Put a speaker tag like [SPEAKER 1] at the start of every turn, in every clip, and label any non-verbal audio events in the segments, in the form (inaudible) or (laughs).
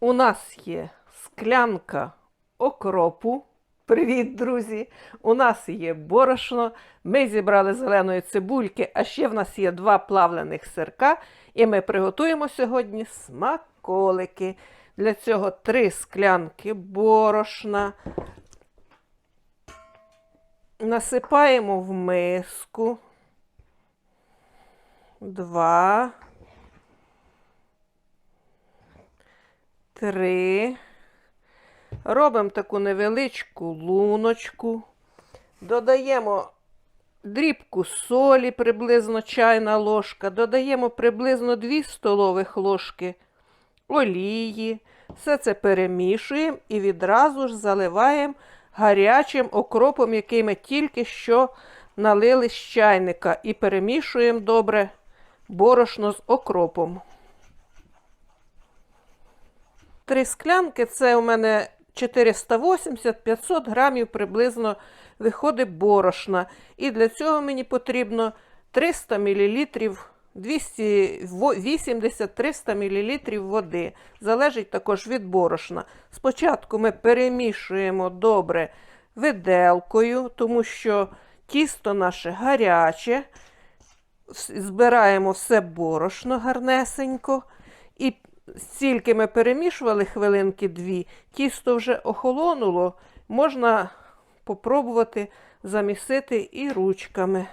[SPEAKER 1] У нас є склянка окропу. Привіт, друзі! У нас є борошно. Ми зібрали зеленої цибульки, а ще в нас є два плавлених сирка. І ми приготуємо сьогодні смаколики. Для цього три склянки борошна. Насипаємо в миску. Два. Три. Робимо таку невеличку луночку. Додаємо дрібку солі, приблизно чайна ложка. Додаємо приблизно 2 столових ложки олії. Все це перемішуємо і відразу ж заливаємо гарячим окропом, який ми тільки що налили з чайника. І перемішуємо добре борошно з окропом. Три склянки це у мене 480-500 грамів приблизно виходить борошна. І для цього мені потрібно 300 мл 280-300 мл води. Залежить також від борошна. Спочатку ми перемішуємо добре виделкою, тому що тісто наше гаряче. Збираємо все борошно гарнесенько. І стільки ми перемішували хвилинки дві, тісто вже охолонуло, можна попробувати замісити і ручками.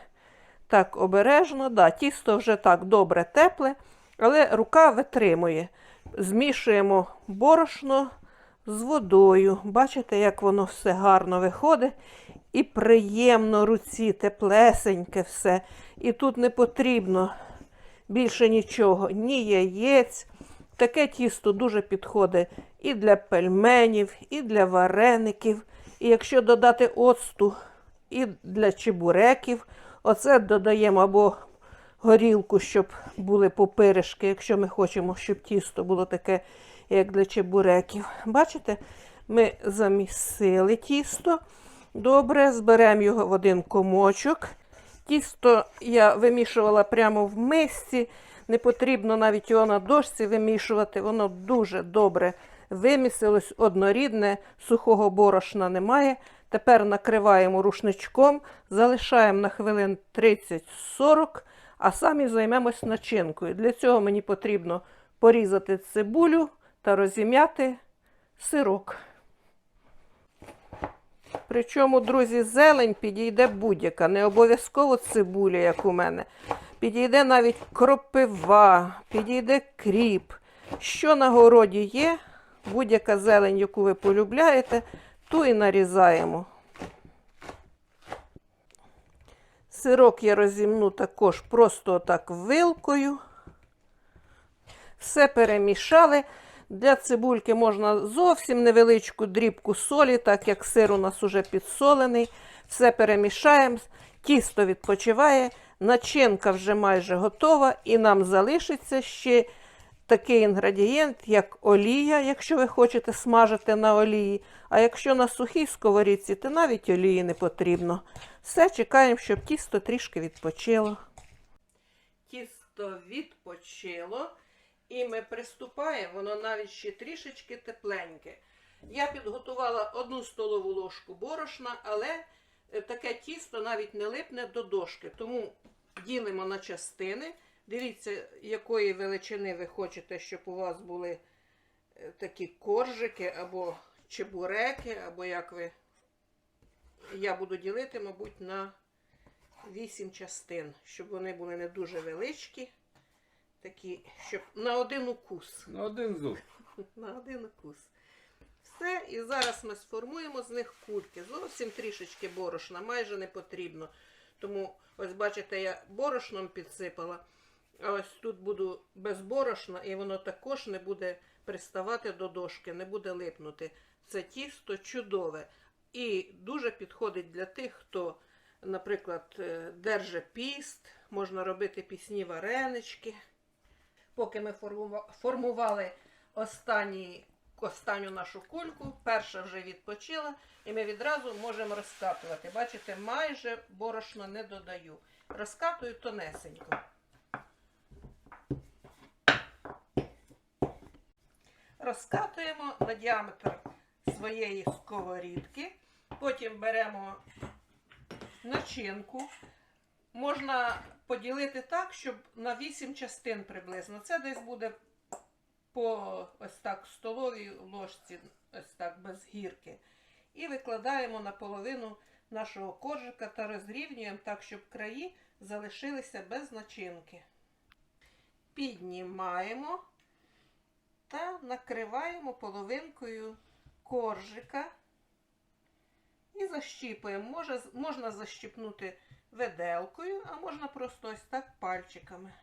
[SPEAKER 1] Так, обережно, да, тісто вже так добре тепле, але рука витримує. Змішуємо борошно з водою. Бачите, як воно все гарно виходить. І приємно руці, теплесеньке все. І тут не потрібно більше нічого, ні яєць. Таке тісто дуже підходить і для пельменів, і для вареників. І якщо додати оцту і для чебуреків, оце додаємо або горілку, щоб були попиришки, якщо ми хочемо, щоб тісто було таке, як для чебуреків. Бачите, ми замісили тісто. Добре, зберемо його в один комочок. Тісто я вимішувала прямо в мисці. Не потрібно навіть його на дошці вимішувати, воно дуже добре вимісилось, однорідне, сухого борошна немає. Тепер накриваємо рушничком, залишаємо на хвилин 30-40, а самі займемось начинкою. Для цього мені потрібно порізати цибулю та розім'яти сирок. Причому, друзі, зелень підійде будь-яка, не обов'язково цибуля, як у мене. Підійде навіть кропива, підійде кріп. Що на городі є, будь-яка зелень, яку ви полюбляєте, ту і нарізаємо. Сирок я розімну також просто отак вилкою. Все перемішали. Для цибульки можна зовсім невеличку дрібку солі, так як сир у нас уже підсолений. Все перемішаємо, тісто відпочиває, начинка вже майже готова, і нам залишиться ще такий інгредієнт, як олія, якщо ви хочете смажити на олії. А якщо на сухій сковорідці, то навіть олії не потрібно. Все, чекаємо, щоб тісто трішки відпочило. Тісто відпочило. І ми приступаємо, воно навіть ще трішечки тепленьке. Я підготувала одну столову ложку борошна, але е, таке тісто навіть не липне до дошки. Тому ділимо на частини. Дивіться, якої величини ви хочете, щоб у вас були е, такі коржики або чебуреки, або як ви. Я буду ділити, мабуть, на 8 частин, щоб вони були не дуже величкі. Такі, щоб на один укус.
[SPEAKER 2] На один зуб. (laughs)
[SPEAKER 1] На один укус. Все, і зараз ми сформуємо з них кульки. Зовсім трішечки борошна, майже не потрібно. Тому, ось бачите, я борошном підсипала, а ось тут буду без борошна, і воно також не буде приставати до дошки, не буде липнути. Це тісто чудове. І дуже підходить для тих, хто, наприклад, е, держить піст, можна робити пісні варенички. Поки ми формува- формували останні, останню нашу кульку, перша вже відпочила, і ми відразу можемо розкатувати. Бачите, майже борошна не додаю. Розкатую тонесенько. розкатуємо на діаметр своєї сковорідки. Потім беремо начинку. Можна поділити так, щоб на 8 частин приблизно. Це десь буде по ось так столовій ложці, ось так без гірки. І викладаємо на половину нашого коржика та розрівнюємо так, щоб краї залишилися без начинки. Піднімаємо та накриваємо половинкою коржика і защіпуємо. Може, можна защіпнути виделкою, а можна просто ось так пальчиками.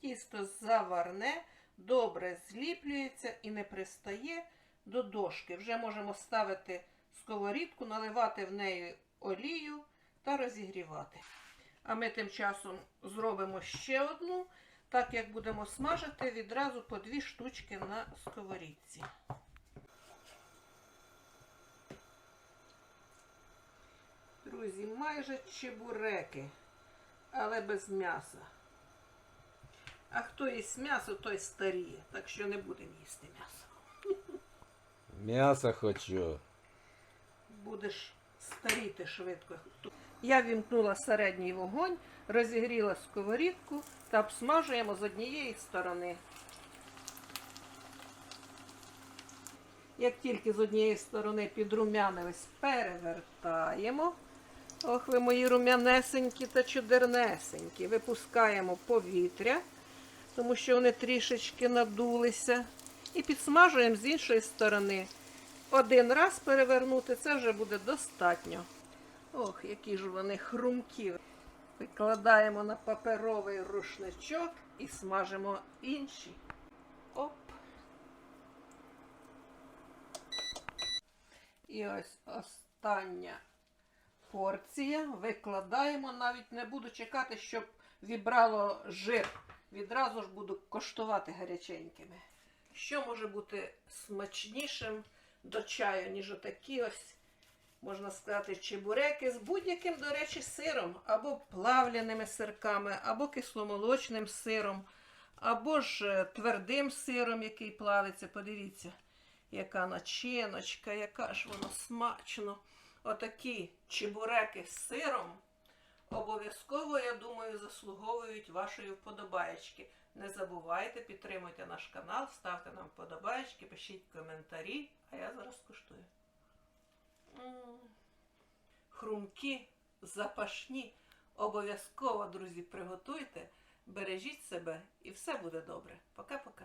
[SPEAKER 1] Тісто заварне, добре зліплюється і не пристає до дошки. Вже можемо ставити сковорідку, наливати в неї олію та розігрівати. А ми тим часом зробимо ще одну, так як будемо смажити відразу по дві штучки на сковорідці. Друзі, майже чебуреки, але без м'яса. А хто їсть м'ясо, той старіє, так що не будемо їсти м'ясо.
[SPEAKER 2] М'ясо хочу.
[SPEAKER 1] Будеш старіти швидко. Я вімкнула середній вогонь, розігріла сковорідку та обсмажуємо з однієї сторони. Як тільки з однієї сторони підрумянились, перевертаємо. Ох, ви мої рум'янесенькі та чудернесенькі. Випускаємо повітря, тому що вони трішечки надулися. І підсмажуємо з іншої сторони. Один раз перевернути це вже буде достатньо. Ох, які ж вони хрумкі. Викладаємо на паперовий рушничок і смажимо інші. Оп. І ось остання порція. Викладаємо, навіть не буду чекати, щоб вібрало жир. Відразу ж буду коштувати гаряченькими. Що може бути смачнішим до чаю, ніж отакі ось, можна сказати, чебуреки з будь-яким, до речі, сиром, або плавляними сирками, або кисломолочним сиром, або ж е, твердим сиром, який плавиться. Подивіться, яка начиночка, яка ж воно смачно. Отакі чебуреки з сиром обов'язково, я думаю, заслуговують вашої вподобаєчки. Не забувайте, підтримуйте наш канал, ставте нам вподобаєчки, пишіть коментарі, а я зараз куштую. Хрумкі, запашні. Обов'язково, друзі, приготуйте, бережіть себе і все буде добре. Пока-пока.